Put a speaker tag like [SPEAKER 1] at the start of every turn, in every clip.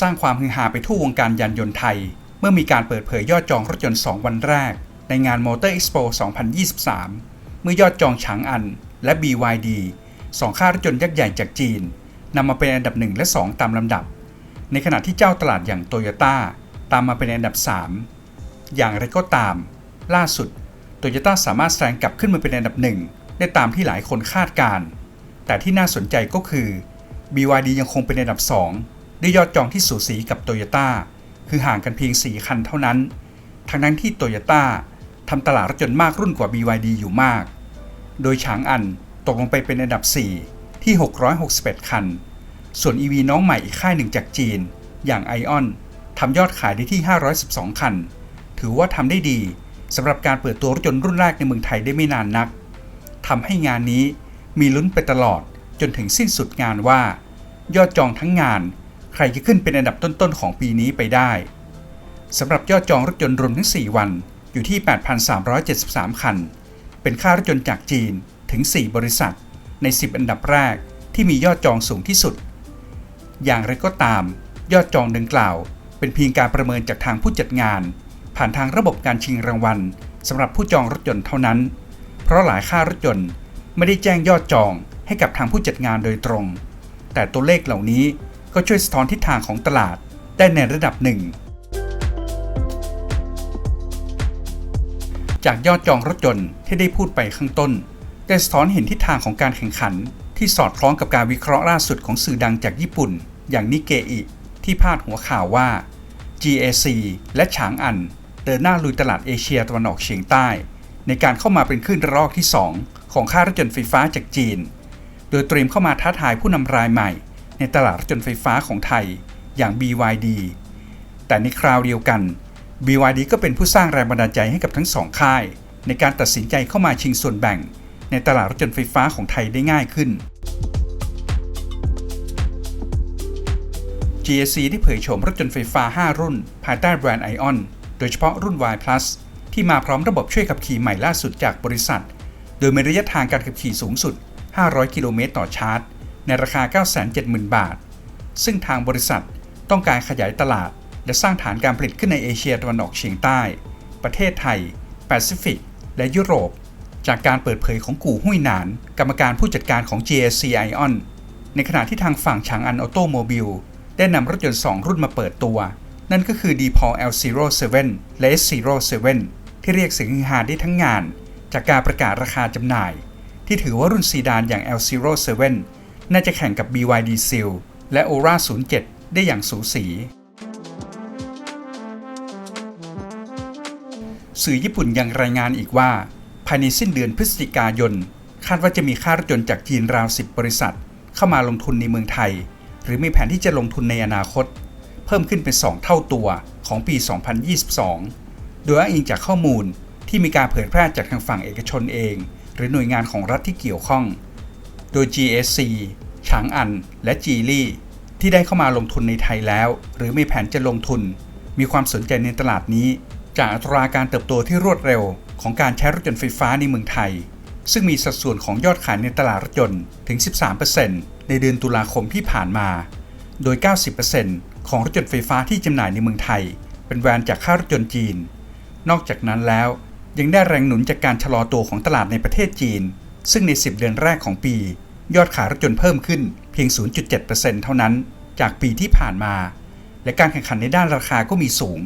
[SPEAKER 1] สร้างความฮือฮาไปทั่ววงการยานยนต์ไทย เมื่อมีการเปิดเผยยอดจองรถยนต์ 2 วันแรก ในงาน Motor Expo 2023 เมื่อยอดจองฉางอันและ BYD สองค่ารถยนต์ยักษ์ใหญ่จากจีนนำมาเป็นอันดับ 1 และ 2 ตามลำดับ ในขณะที่เจ้าตลาดอย่างโตโยต้าตามมาเป็นอันดับ 3 อย่างไรก็ตาม ล่าสุดโตโยต้าสามารถแซงกลับขึ้นมาเป็นอันดับหนึ่งได้ตามที่หลายคนคาดการณ์แต่ที่น่าสนใจก็คือ BYD ยังคงเป็นอันดับ 2 ด้วยยอดจองที่สูสีกับโตโยต้าคือห่างกันเพียง 4 คันเท่านั้น ทั้งนั้นที่โตโยต้าทำตลาดรถยนต์มากรุ่นกว่า BYD อยู่มาก โดยฉางอันตกลงไปเป็นอันดับ 4 ที่ 661 คัน ส่วน EV น้องใหม่อีกค่ายหนึ่งจากจีน อย่างไอออนทำยอดขายได้ที่ 512 คัน ถือว่าทำได้ดีสำหรับการเปิดตัวรถยนต์รุ่นแรกในเมืองไทยได้ไม่นานนักทำให้งานนี้มีลุ้นไปตลอดจนถึงสิ้นสุดงานว่า ยอดจองทั้งงาน ใครจะขึ้นเป็นอันดับต้นๆ ของปีนี้ไปได้สำหรับยอดจองรถยนต์รวมทั้ง 4 วันอยู่ที่ 8,373 คัน เป็นค่ารถยนต์จากจีนถึง 4 บริษัท ใน 10 อันดับแรกที่มียอดจองสูงที่สุด อย่างไรก็ตาม ยอดจองดังกล่าว เป็นเพียงการประเมินจากทางผู้จัดงาน ผ่านทางระบบการชิงรางวัลสำหรับผู้จองรถยนต์เท่านั้น เพราะหลายค่ารถยนต์ไม่ได้แจ้งยอดจองให้กับทางผู้จัดงานโดยตรง แต่ตัวเลขเหล่านี้ ก็ช่วยสะท้อนทิศทางของตลาดได้ในระดับหนึ่ง จากยอดจองรถยนต์ที่ได้พูดไปข้างต้น ได้สะท้อนเห็นทิศทางของการแข่งขัน ที่สอดคล้องกับการวิเคราะห์ล่าสุดของสื่อดังจากญี่ปุ่น อย่างนิเกอิที่พาดหัวข่าวว่า GAC และฉางอัน เดินหน้าลุยตลาดเอเชียตะวันออกเฉียงใต้ ในการเข้ามาเป็นคลื่นระลอกที่ 2 ของค่ารถยนต์ไฟฟ้าจากจีน โดยเตรียมเข้ามาท้าทายผู้นำรายใหม่ ในตลาดรถยนต์ไฟฟ้าของไทยอย่าง BYD แต่ในคราวเดียวกัน BYD ก็เป็นผู้สร้างแรงบันดาลใจให้กับทั้งสองค่าย ในการตัดสินใจเข้ามาชิงส่วนแบ่ง ในตลาดรถยนต์ไฟฟ้าของไทยได้ง่ายขึ้น GAC ได้เผยโฉมรถยนต์ไฟฟ้า 5 รุ่น ภายใต้แบรนด์ ION โดยเฉพาะรุ่น Y Plus ที่มาพร้อมระบบช่วยขับขี่ใหม่ล่าสุดจากบริษัท โดยมีระยะทางการขับขี่สูงสุด 500 กิโลเมตรต่อชาร์จ ในราคา 970,000 บาท ซึ่งทางบริษัทต้องการขยายตลาด และสร้างฐานการผลิตขึ้นในเอเชียตะวันออกเฉียงใต้ ประเทศไทย แปซิฟิก และยุโรป จากการเปิดเผยของกู่หุ้ยหนาน กรรมการผู้จัดการของ GAC ION ในขณะที่ทางฝั่งฉางอันออโตโมบิลได้นำรถยนต์ 2 รุ่นมาเปิดตัว นั่นก็คือ d p o l L07 และ S07 ที่เรียกเสียงฮือฮาได้ทั้งงาน จากการประกาศราคาจำหน่าย ที่ถือว่ารุ่นซีดานอย่าง L07 น่าจะแข่งกับ BYD Seal และ Aura 07 ได้อย่างสูสี สื่อญี่ปุ่นยังรายงานอีกว่า ภายในสิ้นเดือนพฤศจิกายน คาดว่าจะมีค่ารถยนต์จากจีนราว 10 บริษัท เข้ามาลงทุนในเมืองไทย หรือมีแผนที่จะลงทุนในอนาคต เพิ่มขึ้นเป็น 2 เท่าตัวของปี 2022 โดยอ้างอิงจากข้อมูลที่มีการเผยแพร่จากทางฝั่งเอกชนเอง หรือหน่วยงานของรัฐที่เกี่ยวข้อง โดย GSC ฉางอัน และจีลี่ ที่ได้เข้ามาลงทุนในไทยแล้ว หรือมีแผนจะลงทุน มีความสนใจในตลาดนี้ จากอัตราการเติบโตที่รวดเร็ว ของการใช้รถยนต์ไฟฟ้าในเมืองไทย ซึ่งมีสัดส่วนของยอดขายในตลาดรถยนต์ถึง 13%ในเดือนตุลาคมที่ผ่านมา โดย 90%ของรถยนต์ไฟฟ้าที่จำหน่ายในเมืองไทย เป็นแบรนด์จากค่ายรถยนต์จีน นอกจากนั้นแล้วยังได้แรงหนุนจากการชะลอตัวของตลาดในประเทศจีน ซึ่งใน 10 เดือนแรกของปี ยอดขายรถยนต์เพิ่มขึ้นเพียง 0.7%เท่านั้นจากปีที่ผ่านมา และการแข่งขันในด้านราคาก็มีสูง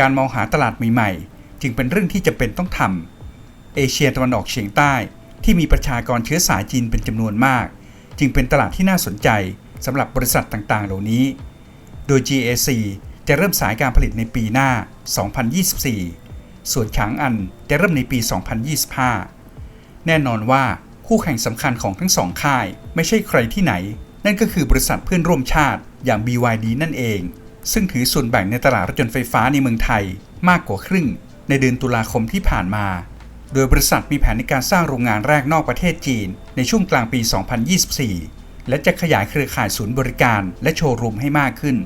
[SPEAKER 1] การมองหาตลาดใหม่ๆ จึงเป็นเรื่องที่จำเป็นต้องทำเอเชียตะวันออกเฉียงใต้ที่มีประชากรเชื้อสายจีนเป็นจำนวนมาก จึงเป็นตลาดที่น่าสนใจสำหรับบริษัทต่างๆ เหล่านี้ โดย GAC จะเริ่มสายการผลิตในปีหน้า 2024 ส่วนฉางอันจะเริ่มในปี 2025 แน่นอนว่า คู่แข่งสำคัญของทั้งสองค่าย ไม่ใช่ใครที่ไหน นั่นก็คือบริษัทเพื่อนร่วมชาติอย่าง BYD นั่นเอง ซึ่งถือส่วนแบ่งในตลาดรถยนต์ไฟฟ้าในเมืองไทยมากกว่าครึ่ง ในเดือนตุลาคมที่ผ่านมา โดยบริษัทมีแผนในการสร้างโรงงานแรกนอกประเทศจีน ในช่วงกลางปี 2024 และจะขยายเครือข่ายศูนย์บริการและโชว์รูมให้มากขึ้น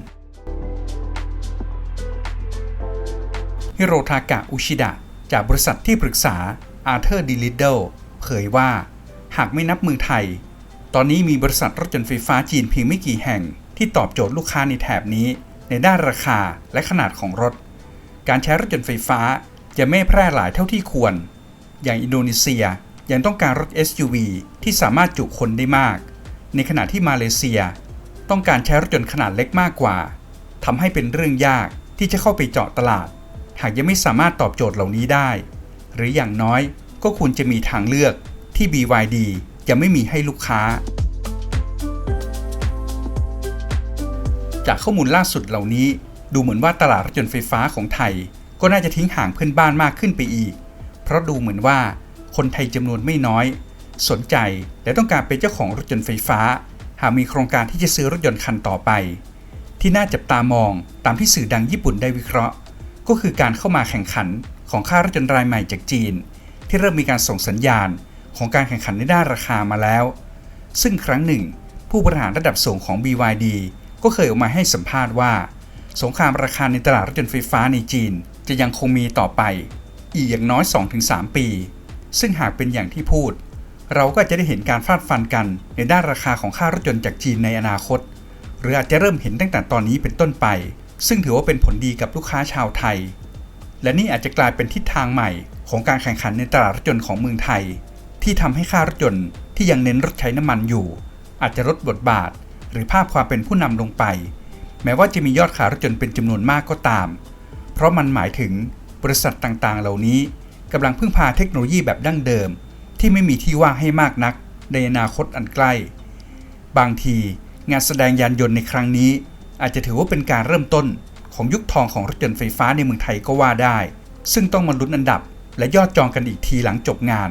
[SPEAKER 1] ฮิโรทากะอุชิดะจากบริษัทที่ปรึกษาอาร์เธอร์ดีลิดเดลเผยว่า หากไม่นับเมืองไทย ตอนนี้มีบริษัทรถยนต์ไฟฟ้าจีนเพียงไม่กี่แห่ง ที่ตอบโจทย์ลูกค้าในแถบนี้ ในด้านราคาและขนาดของรถ การใช้รถยนต์ไฟฟ้าจะไม่แพร่หลายเท่าที่ควร อย่างอินโดนีเซียยังต้องการรถ SUV ที่สามารถจุคนได้มาก ในขณะที่มาเลเซีย ต้องการใช้รถยนต์ขนาดเล็กมากกว่าทำให้เป็นเรื่องยากที่จะเข้าไปเจาะตลาด หากยังไม่สามารถตอบโจทย์เหล่านี้ได้ หรืออย่างน้อยก็ควรจะมีทางเลือก ที่ BYD จะไม่มีให้ลูกค้า จากข้อมูลล่าสุดเหล่านี้ ดูเหมือนว่าตลาดรถยนต์ไฟฟ้าของไทย ก็น่าจะทิ้งห่างเพื่อนบ้านมากขึ้นไปอีก เพราะดูเหมือนว่าคนไทยจำนวนไม่น้อย สนใจและต้องการเป็นเจ้าของรถยนต์ไฟฟ้า หากมีโครงการที่จะซื้อรถยนต์คันต่อไป ที่น่าจับตามองตามที่สื่อดังญี่ปุ่นได้วิเคราะห์ ก็คือการเข้ามาแข่งขันของค่ารถยนต์รายใหม่จากจีน ที่เริ่มมีการส่งสัญญาณ ของการแข่งขันในด้านราคามาแล้ว ซึ่งครั้งหนึ่ง ผู้บริหารระดับสูงของ BYD ก็เคยออกมาให้สัมภาษณ์ว่า สงครามราคาในตลาดรถยนต์ไฟฟ้าในจีน จะยังคงมีต่อไป อีกอย่างน้อย 2-3 ปี ซึ่งหากเป็นอย่างที่พูด เราก็จะได้เห็นการฟาดฟันกันในด้านราคาของค่ารถยนต์จากจีนในอนาคต หรืออาจจะเริ่มเห็นตั้งแต่ตอนนี้เป็นต้นไป ซึ่งถือว่าเป็นผลดีกับลูกค้าชาวไทย และนี่อาจจะกลายเป็นทิศทางใหม่ของการแข่งขันในตลาดรถยนต์ของเมืองไทย ที่ทำให้ค่ารถยนต์ที่ยังเน้นรถใช้น้ำมันอยู่ อาจจะลดบทบาท หรือภาพความเป็นผู้นำลงไป แม้ว่าจะมียอดขายรถยนต์เป็นจำนวนมากก็ตาม เพราะมันหมายถึงบริษัทต่างๆ เหล่านี้กำลังพึ่งพาเทคโนโลยีแบบดั้งเดิม ที่ไม่มีที่ว่างให้มากนัก ในอนาคตอันใกล้ บางทีงานแสดงยานยนต์ในครั้งนี้ อาจจะถือว่าเป็นการเริ่มต้นของยุคทองของรถยนต์ไฟฟ้าในเมืองไทยก็ว่าได้ ซึ่งต้องมาลุ้นอันดับ และยอดจองกันอีกทีหลังจบงาน